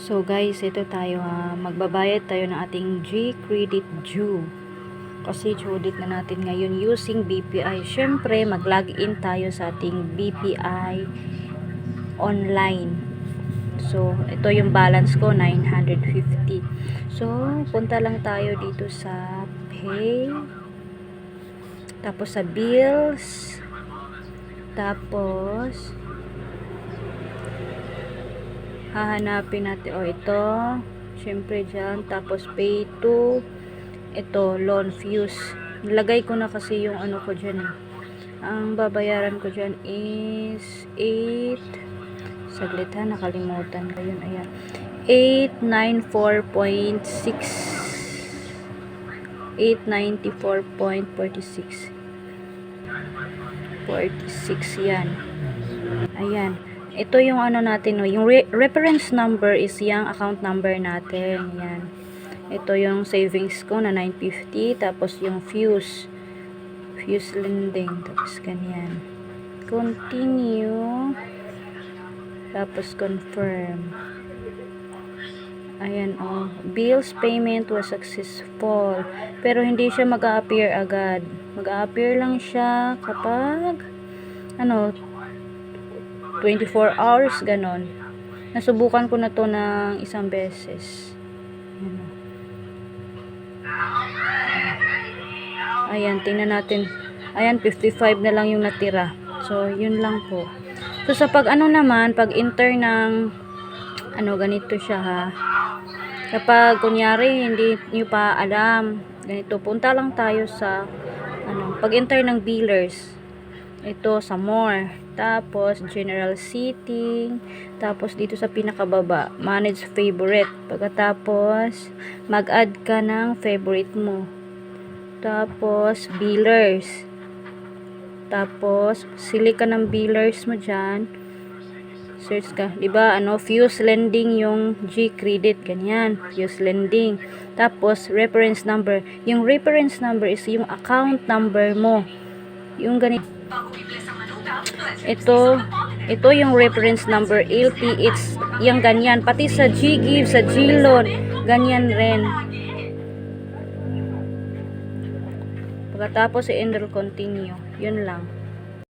So guys, ito tayo ha. Magbabayad tayo ng ating G-Credit due. Kasi date na natin ngayon using BPI. Siyempre, mag-login tayo sa ating BPI online. So, ito yung balance ko, 950. So, punta lang tayo dito sa pay. Tapos sa bills. Tapos, hahanapin natin. O ito. Syempre dyan. Tapos pay to. Ito loan fuse. Nilagay ko na kasi yung ano ko dyan eh. ang babayaran ko dyan is 8 saglit ha. Nakalimutan ko ayan. 894.6 894.46 46 yan. Ayan ito yung ano natin, no, yung re- reference number is yung account number natin. Yan. Ito yung savings ko na 950. Tapos yung fuse. Fuse lending. Tapos ganyan. Continue. Tapos confirm. Ayan, oh. Bills payment was successful. Pero hindi siya mag-a-appear agad. Mag-a-appear lang siya kapag ano, 24 hours, ganon. Nasubukan ko na to ng isang beses. Ayan. Ayan, tingnan natin. Ayan, 55 na lang yung natira. So, yun lang po. So, sa pag ano naman, pag enter ng ano, ganito siya ha. Kapag, kunyari, hindi nyo pa alam, ganito, punta lang tayo sa, ano, pag enter ng billers, ito sa more tapos general seating. Tapos dito sa pinakababa manage favorite. Pagkatapos mag-add ka ng favorite mo. Tapos billers. Tapos sili ka ng billers mo dyan. Search ka. Di ba? Ano? Fuse lending yung G credit ganyan. Fuse lending. Tapos reference number. Yung reference number is yung account number mo. Yung ganito ito, ito yung reference number LPH, yung ganyan. Pati sa GGIV, sa GLOAN, ganyan rin. Pagkatapos i-enroll continue. Yun lang.